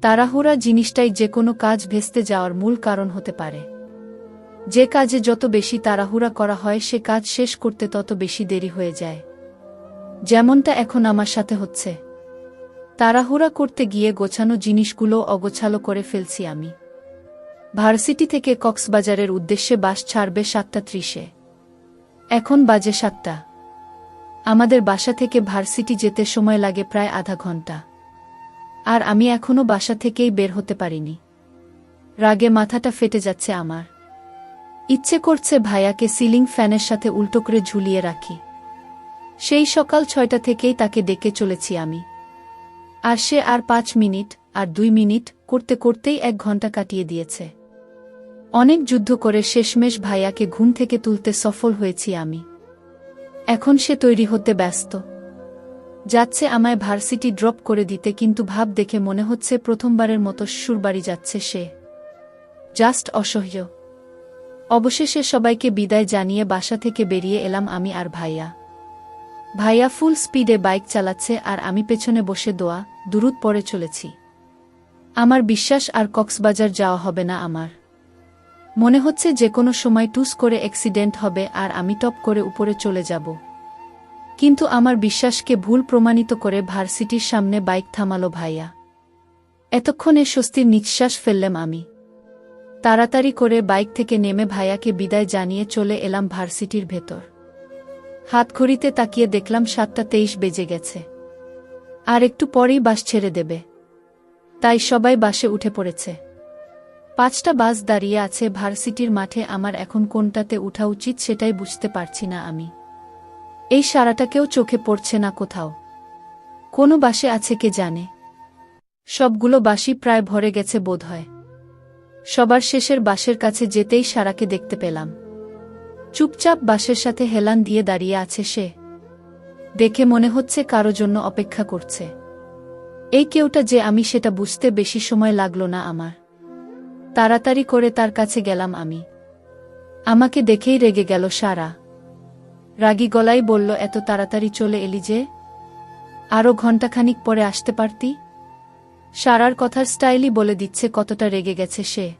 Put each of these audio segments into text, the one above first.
তাড়াহুড়া জিনিসটাই যে কোনো কাজ ভেস্তে যাওয়ার মূল কারণ হতে পারে। যে কাজে যত বেশি তাড়াহুড়া করা হয়, সে কাজ শেষ করতে তত বেশি দেরি হয়ে যায়। যেমনটা এখন আমার সাথে হচ্ছে। তাড়াহুড়া করতে গিয়ে গোছানো জিনিসগুলো অগোছালো করে ফেলছি আমি। ভার্সিটি থেকে কক্সবাজারের উদ্দেশ্যে বাস ছাড়বে সাতটা ত্রিশে। এখন বাজে সাতটা। আমাদের বাসা থেকে ভার্সিটি যেতে সময় লাগে প্রায় আধা ঘণ্টা। আর আমি এখনও বাসা থেকেই বের হতে পারিনি। রাগে মাথাটা ফেটে যাচ্ছে আমার। ইচ্ছে করছে ভাইয়াকে সিলিং ফ্যানের সাথে উল্টো করে ঝুলিয়ে রাখি। সেই সকাল ছয়টা থেকেই তাকে ডেকে চলেছি আমি। আর সে আর পাঁচ মিনিট আর দুই মিনিট করতে করতেই এক ঘণ্টা কাটিয়ে দিয়েছে। অনেক যুদ্ধ করে শেষমেশ ভাইয়াকে ঘুম থেকে তুলতে সফল হয়েছি আমি। এখন সে তৈরি হতে ব্যস্ত। যাচ্ছে আমায় ভার্সিটি ড্রপ করে দিতে কিন্তু ভাব দেখে মনে হচ্ছে প্রথমবারের মতো সুরবাড়ি যাচ্ছে সে। জাস্ট অসহ্য। অবশেষে সবাইকে বিদায় জানিয়ে বাসা থেকে বেরিয়ে এলাম আমি আর ভাইয়া। ভাইয়া ফুল স্পিডে বাইক চালাচ্ছে আর আমি পেছনে বসে দোয়া দূরত পরে চলেছি। আমার বিশ্বাস আর কক্সবাজার যাওয়া হবে না আমার। মনে হচ্ছে যে কোনো সময় টুস করে অ্যাক্সিডেন্ট হবে আর আমি টপ করে উপরে চলে যাব। কিন্তু আমার বিশ্বাসকে ভুল প্রমাণিত করে ভার্সিটির সামনে বাইক থামালো ভাইয়া। এতক্ষণে স্বস্তির নিঃশ্বাস ফেললাম আমি। তাড়াতাড়ি করে বাইক থেকে নেমে ভাইয়াকে বিদায় জানিয়ে চলে এলাম ভার্সিটির ভেতর। হাত ঘড়িতে তাকিয়ে দেখলাম সাতটা তেইশ বেজে গেছে। আর একটু পরেই বাস ছেড়ে দেবে। তাই সবাই বাসে উঠে পড়েছে। পাঁচটা বাস দাঁড়িয়ে আছে ভার্সিটির মাঠে, আমার এখন কোনটাতে উঠা উচিত সেটাই বুঝতে পারছি না আমি। এই সারাটাকেও চোখে পড়ছে না কোথাও। কোনো বাসে আছে কে জানে। সবগুলো বাসই প্রায় ভরে গেছে বোধ হয়। সবার শেষের বাসের কাছে যেতেই সারাকে দেখতে পেলাম। চুপচাপ বাসের সাথে হেলান দিয়ে দাঁড়িয়ে আছে সে। দেখে মনে হচ্ছে কারও জন্য অপেক্ষা করছে। এই কেউটা যে আমি সেটা বুঝতে বেশি সময় লাগল না আমার। তাড়াতাড়ি করে তার কাছে গেলাম আমি। আমাকে দেখেই রেগে গেল সারা। রাগী গলাই বলল, এত তাড়াতাড়ি চলে এলি যে? আরও ঘণ্টাখানিক পরে আসতে পারতি? সারার কথার স্টাইলই বলে দিচ্ছে কতটা রেগে গেছে সে।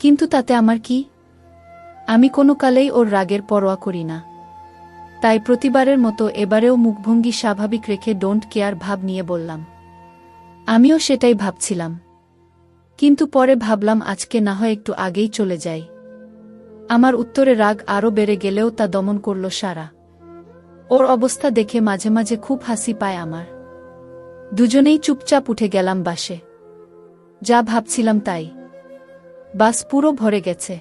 কিন্তু তাতে আমার কি? আমি কোনো কালেই ওর রাগের পরোয়া করি না। তাই প্রতিবারের মতো এবারেও মুখভঙ্গি স্বাভাবিক রেখে ডোন্ট কেয়ার ভাব নিয়ে বললাম। আমিও সেটাই ভাবছিলাম। কিন্তু পরে ভাবলাম, আজকে না হয় একটু আগেই চলে যাই। আমার উত্তরে রাগ আরও বেড়ে গেলেও তা দমন করল সারা। ওর অবস্থা দেখে মাঝে মাঝে খুব হাসি পায় আমার। দুজনেই চুপচাপ উঠে গেলাম বাসে। যা ভাবছিলাম তাই। বাস পুরো ভরে গেছে।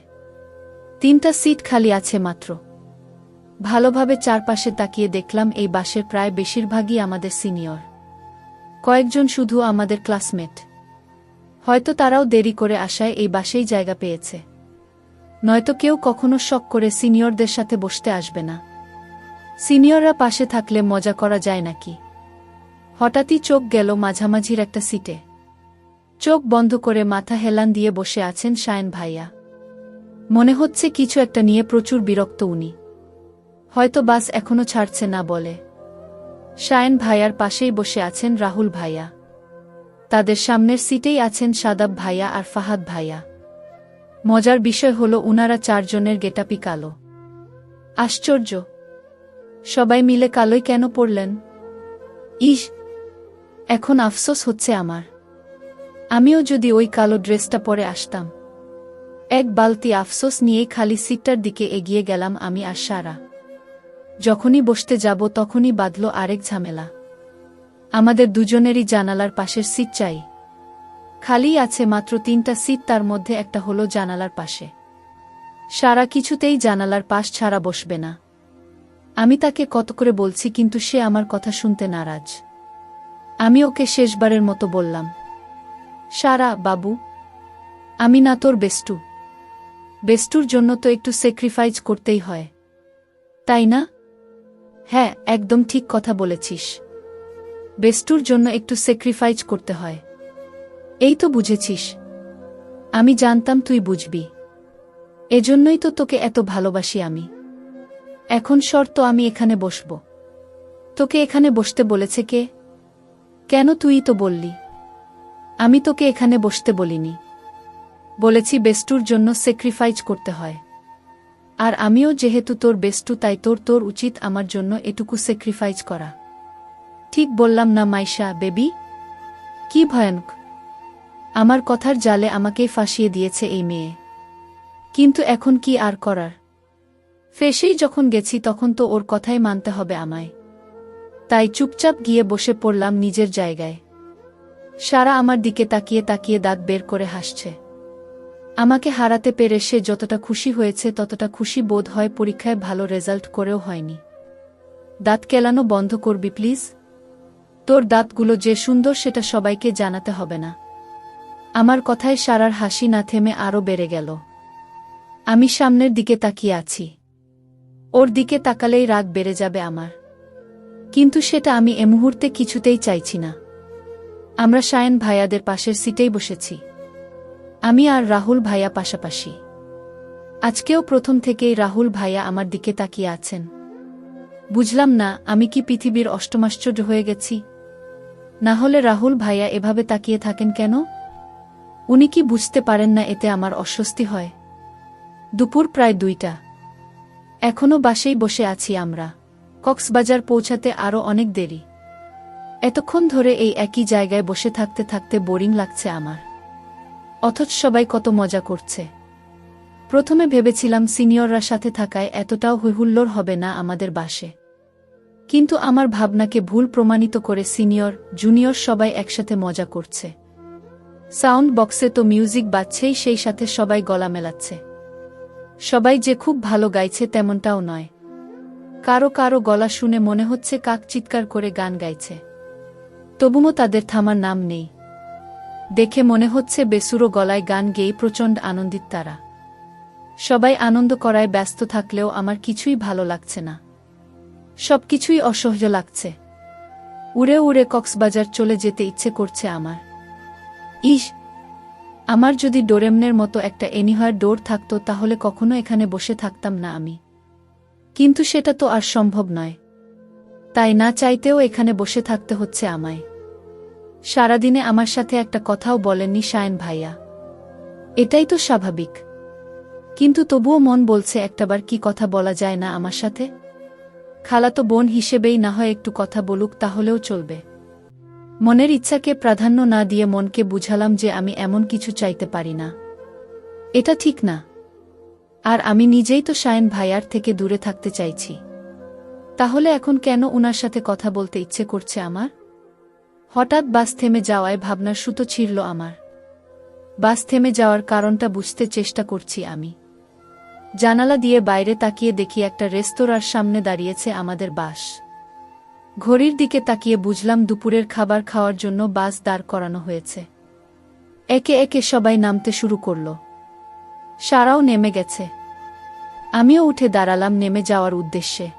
তিনটা সিট খালি আছে মাত্র। ভালোভাবে চারপাশে তাকিয়ে দেখলাম এই বাসের প্রায় বেশিরভাগই আমাদের সিনিয়র। কয়েকজন শুধু আমাদের ক্লাসমেট। হয়তো তারাও দেরি করে আসায় এই বাসেই জায়গা পেয়েছে। নয়তো কেউ কখনো শখ করে সিনিয়রদের সাথে বসতে আসবে না। সিনিয়ররা পাশে থাকলে মজা করা যায় নাকি? হঠাৎই চোখ গেল মাঝামাঝির একটা সিটে। চোখ বন্ধ করে মাথা হেলান দিয়ে বসে আছেন শায়ন ভাইয়া। মনে হচ্ছে কিছু একটা নিয়ে প্রচুর বিরক্ত উনি। হয়তো বাস এখনও ছাড়ছে না বলে। শায়ন ভাইয়ার পাশেই বসে আছেন রাহুল ভাইয়া। তাদের সামনের সিটেই আছেন সাদাব ভাইয়া আর ফাহাদ ভাইয়া। মজার বিষয় হল উনারা চারজনের গেটাপি কালো। আশ্চর্য। সবাই মিলে কালোই কেন পড়লেন? ইস, এখন আফসোস হচ্ছে আমার। আমিও যদি ওই কালো ড্রেসটা পরে আসতাম। এক বালতি আফসোস নিয়েই খালি সিটটার দিকে এগিয়ে গেলাম আমি আর সারা। যখনই বসতে যাব তখনই বাঁধল আরেক ঝামেলা। আমাদের দুজনেরই জানালার পাশের সিট চাই। খালি আছে মাত্র তিনটা সিট, তার মধ্যে একটা হলো জানালার পাশে। সারা কিছুতেই জানালার পাশ ছাড়া বসবে না। আমি তাকে কত করে বলছি, কিন্তু সে আমার কথা শুনতে নারাজ। আমি ওকে শেষবারের মতো বললাম, সারা, বাবু, আমি না তোর বেস্টু বেস্টুর জন্য তো একটু স্যাক্রিফাইস করতেই হয়। তাই না? হ্যাঁ একদম ঠিক কথা বলেছিস। বেস্টুর জন্য একটু স্যাক্রিফাইস করতে হয়। এই তো বুঝেছিস। আমি জানতাম তুই বুঝবি। এজন্যই তো তোকে এত ভালোবাসি আমি। এখন শর্ত আমি এখানে বসব। তোকে এখানে বসতে বলেছে কে? কেন তুই তো বললি? আমি তোকে এখানে বসতে বলিনি। বলেছি বেস্টুর জন্য স্যাক্রিফাইস করতে হয়। আর আমিও যেহেতু তোর বেস্টু তাই তোর তোর উচিত আমার জন্য এটুকু স্যাক্রিফাইস করা। ঠিক বললাম না মাইশা, বেবি? কি ভয়ানক। আমার কথার জালে আমাকেই ফাঁসিয়ে দিয়েছে এই মেয়ে। কিন্তু এখন কি আর করার? ফেসেই যখন গেছি তখন তো ওর কথাই মানতে হবে আমায়। তাই চুপচাপ গিয়ে বসে পড়লাম নিজের জায়গায়। সারা আমার দিকে তাকিয়ে তাকিয়ে দাঁত বের করে হাসছে। আমাকে হারাতে পেরে সে যতটা খুশি হয়েছে ততটা খুশি বোধ হয় পরীক্ষায় ভালো রেজাল্ট করেও হয়নি। দাঁত কেলানো বন্ধ করবি প্লিজ? তোর দাঁতগুলো যে সুন্দর সেটা সবাইকে জানাতে হবে না। আমার কথায় সারার হাসি না থেমে আরও বেড়ে গেল। আমি সামনের দিকে তাকিয়ে আছি। ওর দিকে তাকালেই রাগ বেড়ে যাবে আমার। কিন্তু সেটা আমি এ মুহূর্তে কিছুতেই চাইছি না। আমরা সায়ন ভাইয়াদের পাশের সিটেই বসেছি। আমি আর রাহুল ভাইয়া পাশাপাশি। আজকেও প্রথম থেকেই রাহুল ভাইয়া আমার দিকে তাকিয়ে আছেন। বুঝলাম না, আমি কি পৃথিবীর অষ্টমাশ্চর্য হয়ে গেছি? না হলে রাহুল ভাইয়া এভাবে তাকিয়ে থাকেন কেন? উনি কি বুঝতে পারেন না এতে আমার অস্বস্তি হয়? দুপুর প্রায় দুইটা। এখনও বাসেই বসে আছি আমরা। কক্সবাজার পৌঁছাতে আরও অনেক দেরি। এতক্ষণ ধরে এই একই জায়গায় বসে থাকতে থাকতে বোরিং লাগছে আমার। অথচ সবাই কত মজা করছে। প্রথমে ভেবেছিলাম সিনিয়ররা সাথে থাকায় এতটাও হৈহুল্লোর হবে না আমাদের বাসে। কিন্তু আমার ভাবনাকে ভুল প্রমাণিত করে সিনিয়র, জুনিয়র সবাই একসাথে মজা করছে। সাউন্ড বক্সে তো মিউজিক বাজছেই, সেই সাথে সবাই গলা মেলাচ্ছে। সবাই যে খুব ভালো গাইছে তেমনটাও নয়। কারও কারও গলা শুনে মনে হচ্ছে কাক চিৎকার করে গান গাইছে। তবুও তাদের থামার নাম নেই। দেখে মনে হচ্ছে বেসুরো গলায় গান গেয়ে প্রচণ্ড আনন্দিত তারা। সবাই আনন্দ করায় ব্যস্ত থাকলেও আমার কিছুই ভালো লাগছে না। সবকিছুই অসহ্য লাগছে। উড়ে উড়ে কক্সবাজার চলে যেতে ইচ্ছে করছে আমার। ইস আমার যদি ডোরেমনের মতো একটা এনিহার ডোর থাকতো তাহলে কখনো এখানে বসে থাকতাম না আমি। কিন্তু সেটা তো আর সম্ভব নয়। তাই না চাইতেও এখানে বসে থাকতে হচ্ছে আমায়। সারাদিনে আমার সাথে একটা কথাও বলেননি সায়ন ভাইয়া। এটাই তো স্বাভাবিক। কিন্তু তবুও মন বলছে একটাবার কি কথা বলা যায় না আমার সাথে? খালাতো বোন হিসেবেই না হয় একটু কথা বলুক তাহলেও চলবে। মনের ইচ্ছাকে প্রাধান্য না দিয়ে মনকে বুঝালাম যে আমি এমন কিছু চাইতে পারি না। এটা ঠিক না। আর আমি নিজেই তো সায়ন ভাইয়ার থেকে দূরে থাকতে চাইছি। তাহলে এখন কেন উনার সাথে কথা বলতে ইচ্ছে করছে আমার? হঠাৎ বাস থেমে যাওয়ায় ভাবনার সুতো ছিঁড়ল আমার। বাস থেমে যাওয়ার কারণটা বুঝতে চেষ্টা করছি আমি। জানালা দিয়ে বাইরে তাকিয়ে দেখি একটা রেস্তোরাঁর সামনে দাঁড়িয়েছে আমাদের বাস। ঘড়ির দিকে তাকিয়ে বুঝলাম দুপুরের খাবার খাওয়ার জন্য বাস দাঁড় করানো হয়েছে। একে একে সবাই নামতে শুরু করল। সারাও নেমে গেছে। আমিও উঠে দাঁড়ালাম নেমে যাওয়ার উদ্দেশ্যে।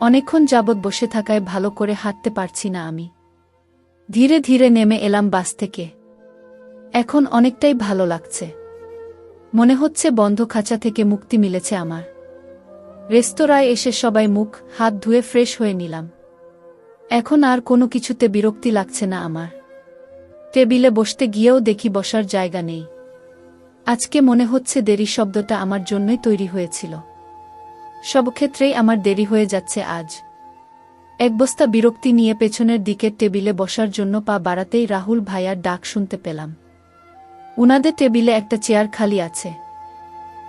অনেকক্ষণ যাবৎ বসে থাকায় ভালো করে হাঁটতে পারছি না আমি। ধীরে ধীরে নেমে এলাম বাস থেকে। এখন অনেকটাই ভালো লাগছে। মনে হচ্ছে বন্ধ খাঁচা থেকে মুক্তি মিলেছে আমার। রেস্তোরাঁয় এসে সবাই মুখ, হাত ধুয়ে ফ্রেশ হয়ে নিলাম। এখন আর কোনো কিছুতে বিরক্তি লাগছে না আমার। টেবিলে বসতে গিয়েও দেখি বসার জায়গা নেই। আজকে মনে হচ্ছে দেরি শব্দটা আমার জন্যই তৈরি হয়েছিল। সব ক্ষেত্রেই আমার দেরি হয়ে যাচ্ছে আজ। এক বস্তা বিরক্তি নিয়ে পেছনের দিকের টেবিলে বসার জন্য পা বাড়াতেই রাহুল ভাইয়ার ডাক শুনতে পেলাম। উনাদের টেবিলে একটা চেয়ার খালি আছে।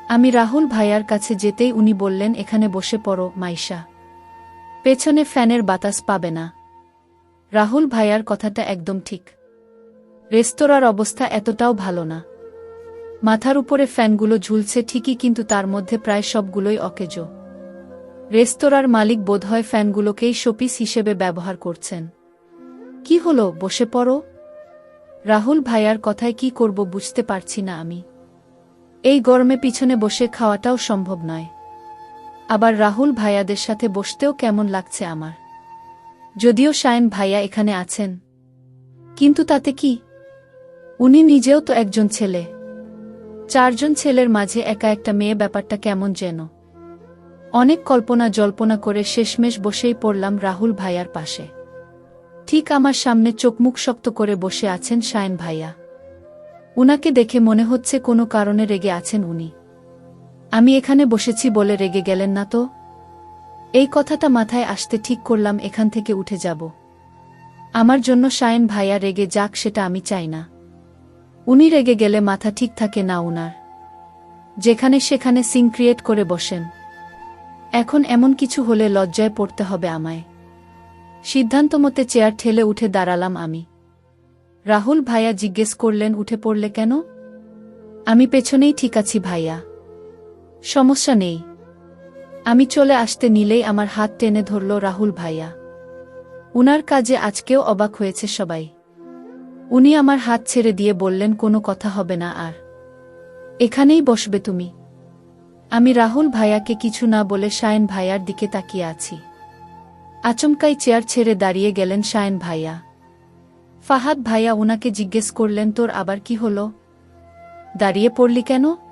আমি রাহুল ভাইয়ার কাছে যেতেই উনি বললেন, এখানে বসে পড়ো, মাইশা। পেছনে ফ্যানের বাতাস পাবে না। রাহুল ভাইয়ার কথাটা একদম ঠিক। রেস্তোরাঁর অবস্থা এতটাও ভালো না। মাথার উপরে ফ্যানগুলো ঝুলছে ঠিকই কিন্তু তার মধ্যে প্রায় সবগুলোই অকেজো। রেস্তোরাঁর মালিক বোধহয় ফ্যানগুলোকেই শোপিস হিসেবে ব্যবহার করছেন। কি হলো, বসে পড়ো? রাহুল ভাইয়ার কথায় কি করব বুঝতে পারছি না আমি। এই গরমে পিছনে বসে খাওয়াটাও সম্ভব নয়। আবার রাহুল ভাইয়াদের সাথে বসতেও কেমন লাগছে আমার। যদিও সায়ন ভাইয়া এখানে আছেন। কিন্তু তাতে কি? উনি নিজেও তো একজন ছেলে। চারজন ছেলের মাঝে একা একটা মেয়ে ব্যাপারটা কেমন যেন। অনেক কল্পনা জল্পনা করে শেষমেশ বসেই পড়লাম রাহুল ভাইয়ার পাশে। ঠিক আমার সামনে চোখমুখ শক্ত করে বসে আছেন শায়ন ভাইয়া। উনাকে দেখে মনে হচ্ছে কোনো কারণে রেগে আছেন উনি। আমি এখানে বসেছি বলে রেগে গেলেন না তো? এই কথাটা মাথায় আসতে ঠিক করলাম, এখান থেকে উঠে যাব। আমার জন্য শায়ন ভাইয়া রেগে যাক, সেটা আমি চাই না। উনি রেগে গেলে মাথা ঠিক থাকে না উনার। যেখানে সেখানে সিং ক্রিয়েট করে বসেন। এখন এমন কিছু হলে লজ্জায় পড়তে হবে আমায়। সিদ্ধান্ত মতে চেয়ার ঠেলে উঠে দাঁড়ালাম আমি। রাহুল ভাইয়া জিজ্ঞেস করলেন, উঠে পড়লে কেন? আমি পেছনেই ঠিক আছি ভাইয়া। সমস্যা নেই। আমি চলে আসতে নিলেই আমার হাত টেনে ধরল রাহুল ভাইয়া। উনার কাজে আজকেও অবাক হয়েছে সবাই। উনি আমার হাত ছেড়ে দিয়ে বললেন, কোনো কথা হবে না আর। এখানেই বসবে তুমি। আমি রাহুল ভাইয়াকে কিছু না বলে শায়ন ভাইয়ার দিকে তাকিয়ে আছি। আচমকাই চেয়ার ছেড়ে দাঁড়িয়ে গেলেন শায়ন ভাইয়া। ফাহাদ ভাইয়া উনাকে জিজ্ঞেস করলেন, তোর আবার কি হল? দাঁড়িয়ে পড়লি কেন?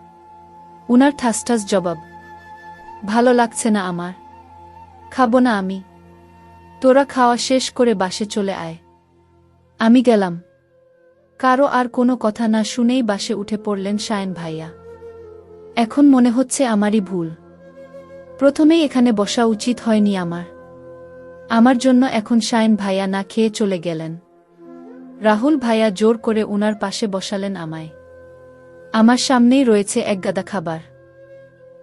উনার ঠাসঠাস জবাব, ভালো লাগছে না আমার। খাব না আমি। তোরা খাওয়া শেষ করে বাসে চলে আয়। আমি গেলাম। কারও আর কোনো কথা না শুনেই বাসে উঠে পড়লেন শায়ন ভাইয়া। এখন মনে হচ্ছে আমারই ভুল। প্রথমেই এখানে বসা উচিত হয়নি আমার। আমার জন্য এখন শায়ন ভাইয়া না খেয়ে চলে গেলেন। রাহুল ভাইয়া জোর করে উনার পাশে বসালেন আমায়। আমার সামনেই রয়েছে এক গাদা খাবার।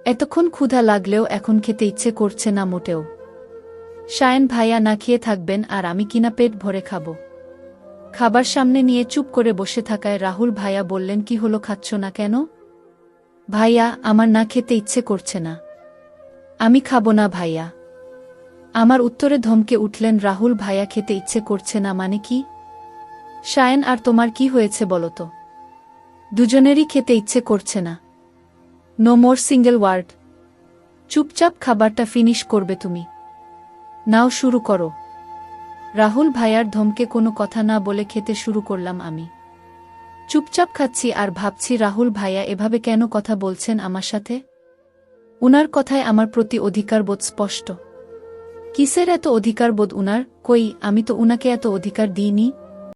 এতক্ষণ ক্ষুধা লাগলেও এখন খেতে ইচ্ছে করছে না মোটেও। শায়ন ভাইয়া না খেয়ে থাকবেন আর আমি কিনা পেট ভরে খাব। খাবার সামনে নিয়ে চুপ করে বসে থাকায় রাহুল ভাইয়া বললেন, কি হলো, খাচ্ছ না কেন? ভাইয়া, আমার না খেতে ইচ্ছে করছে না। আমি খাব না ভাইয়া। আমার উত্তরে ধমকে উঠলেন, রাহুল ভাইয়া খেতে ইচ্ছে করছে না মানে কি? শায়ন আর তোমার কি হয়েছে বলো তো? দুজনেরই খেতে ইচ্ছে করছে না। নো মোর সিঙ্গেল ওয়ার্ড চুপচাপ খাবারটা ফিনিশ করবে তুমি। নাও শুরু করো। রাহুল ভাইয়ার ধমকে কোনো কথা না বলে খেতে শুরু করলাম আমি। চুপচাপ খাচ্ছি আর ভাবছি রাহুল ভাইয়া এভাবে কেন কথা বলছেন আমার সাথে? উনার কথায় আমার প্রতি অধিকারবোধ স্পষ্ট। কিসের এত অধিকারবোধ উনার? কই, আমি তো উনাকে এত অধিকার দিইনি?